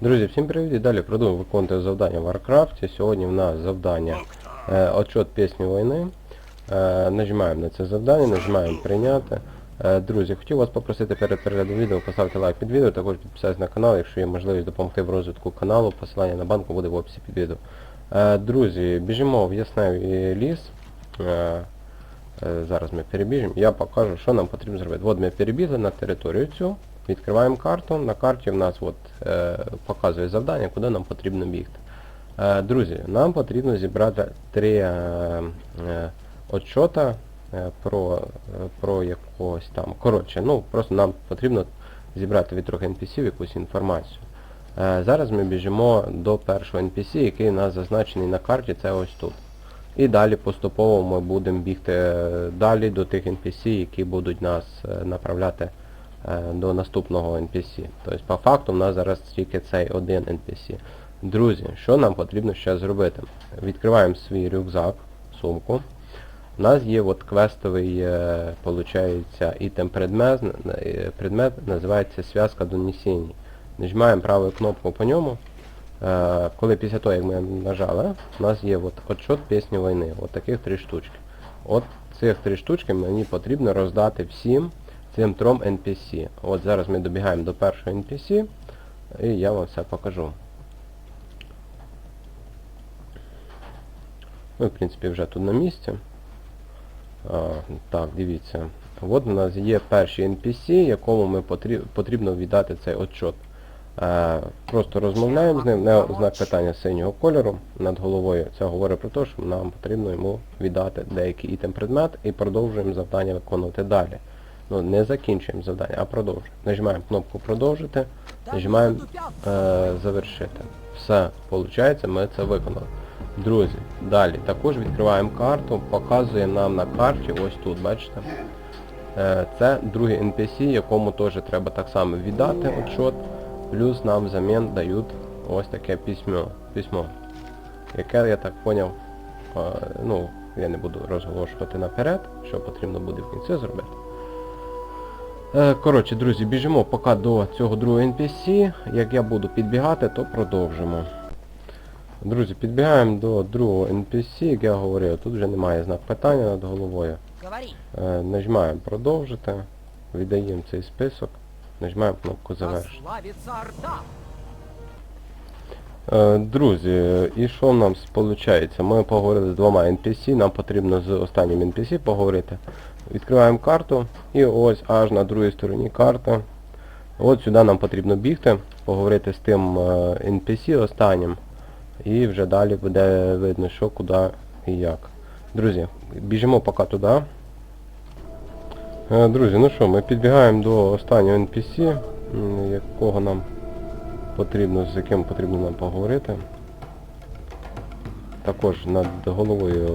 Друзі, всім привіт і далі продовжуємо виконувати завдання в Warcraft. Сьогодні в нас завдання е, отчет пісні війни. Е, нажимаємо на це завдання, нажимаємо прийняти. Е, друзі, хотів вас попросити перед переглядом відео поставити лайк під відео, також підписатися на канал, якщо є можливість допомогти в розвитку каналу, посилання на банку буде в описі під відео. Е, друзі, біжимо в ясневий ліс. Е, е, зараз ми перебіжимо. Я покажу, що нам потрібно зробити. От ми перебігли на територію цю. Відкриваємо карту. На карті в нас от, е, показує завдання, куди нам потрібно бігти. Е, друзі, нам потрібно зібрати три е, е, отчота е, про, про якогось там. Коротше, ну просто нам потрібно зібрати від трьох NPC якусь інформацію. Е, зараз ми біжимо до першого NPC, який у нас зазначений на карті, це ось тут. І далі поступово ми будемо бігти е, далі до тих NPC, які будуть нас е, направляти до наступного NPC. Тобто по факту в нас зараз тільки цей один NPC. Друзі, що нам потрібно ще зробити? Відкриваємо свій рюкзак, сумку. У нас є от квестовий, е, ітем предмет, е, предмет називається зв'язка донесінь. Нажимаємо правою кнопку по ньому. Е, коли після того, як ми нажали, у нас є от отчет пісні війни. От таких три штучки. От цих три штучки мені потрібно роздати всім цим трьом NPC. От зараз ми добігаємо до першого NPC і я вам все покажу. Ми, в принципі, вже тут на місці. А, так, дивіться. От у нас є перший NPC, якому ми потріб, потрібно віддати цей отчет. Е, просто розмовляємо з ним, не знак питання синього кольору над головою. Це говорить про те, що нам потрібно йому віддати деякий ітем предмет і продовжуємо завдання виконувати далі. Ну, не закінчуємо завдання, а продовжуємо. Нажимаємо кнопку продовжити, нажимаємо е, завершити. Все, виходить, ми це виконали. Друзі, далі також відкриваємо карту, показує нам на карті, ось тут, бачите. Е, Це другий NPC, якому теж треба так само віддати отчет, плюс нам взамін дають ось таке письмо, письмо яке я так поняв, е, ну, я не буду розголошувати наперед, що потрібно буде в кінці зробити. Е, Коротше, друзі, біжимо поки до цього другого NPC. Як я буду підбігати, то продовжимо. Друзі, підбігаємо до другого NPC, як я говорив, тут вже немає знак питання над головою. Е, Нажимаємо продовжити, віддаємо цей список, нажимаємо кнопку завершити. Е, Друзі, і що в нам виходить? Ми поговорили з двома NPC, нам потрібно з останнім NPC поговорити. Відкриваємо карту і ось аж на другій стороні карти. От сюди нам потрібно бігти, поговорити з тим е, NPC останнім. І вже далі буде видно, що, куди і як. Друзі, біжимо поки туди. Е, Друзі, ну що, ми підбігаємо до останнього NPC, якого нам потрібно, з яким потрібно нам поговорити. Також над головою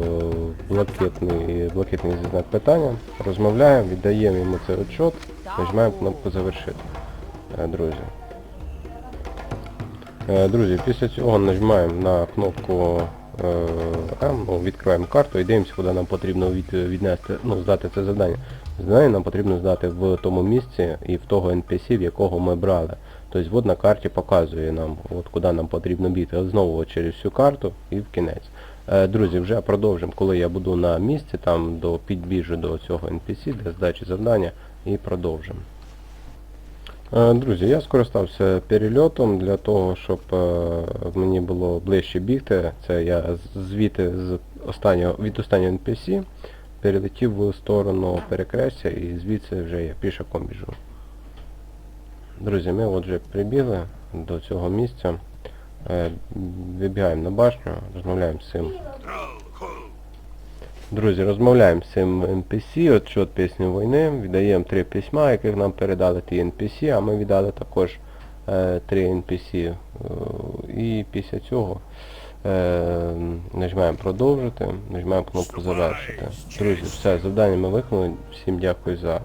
блакитний, блакитний знак питання. Розмовляємо, віддаємо йому цей отчет, нажимаємо кнопку завершити. Е, Друзі. Е, Друзі, після цього нажимаємо на кнопку е, М, ну, відкриваємо карту і дивимося, куди нам потрібно від, віднести, ну, здати це завдання. Завдання нам потрібно здати в тому місці і в того NPC, в якого ми брали. Тобто от на карті показує нам, от куди нам потрібно. От знову через всю карту і в кінець. Е, Друзі, вже продовжимо, коли я буду на місці, там до підбіжу до цього NPC для здачі завдання і продовжимо. Е, Друзі, я скористався перельотом для того, щоб е, мені було ближче бігти. Це я звідти з останнього, від останнього NPC перелетів в сторону перекрестя і звідси вже я пішаком біжу. Друзі, ми от вже прибігли до цього місця. Е, Вибігаємо на башню, розмовляємо з цим. Друзі, розмовляємо з цим NPC, отчет пісні війни, віддаємо три письма, яких нам передали ті NPC, а ми віддали також е, три NPC. Е, і після цього е, нажимаємо продовжити, нажимаємо кнопку завершити. Друзі, все, завдання ми виконали. Всім дякую за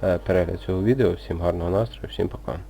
перегляд цього відео, всім гарного настрою, всім пока.